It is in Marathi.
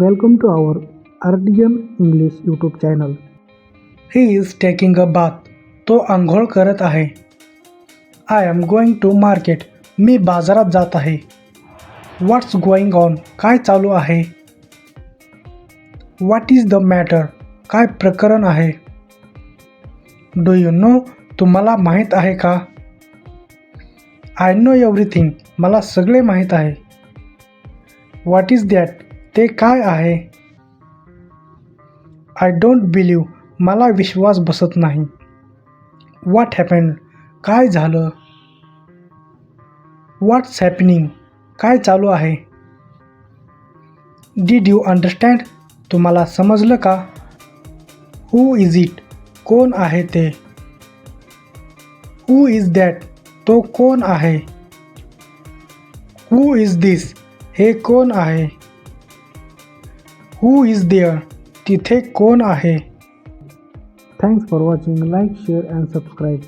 Welcome to our Artisan English YouTube channel. He is taking a bath. तो आंघोळ करत आहे. I am going to market. मी बाजारात जात आहे. What's going on? काय चालू आहे? What is the matter? काय प्रकरण आहे? Do you know? तुम्हाला माहीत आहे का? I know everything. मला सगळे माहीत आहे. What is that? ते काय आहे? आय डोंट बिलीव मला विश्वास बसत नाही. व्हॉट हॅपन काय झालं? What's happening? काय चालू आहे? Did you understand? तुम्हाला समजलं का? Who is it? कोण आहे ते? Who is that? तो कोण आहे? Who is this? हे कोण आहे? Who is there? तिथे कोण आहे? Thanks for watching like share and subscribe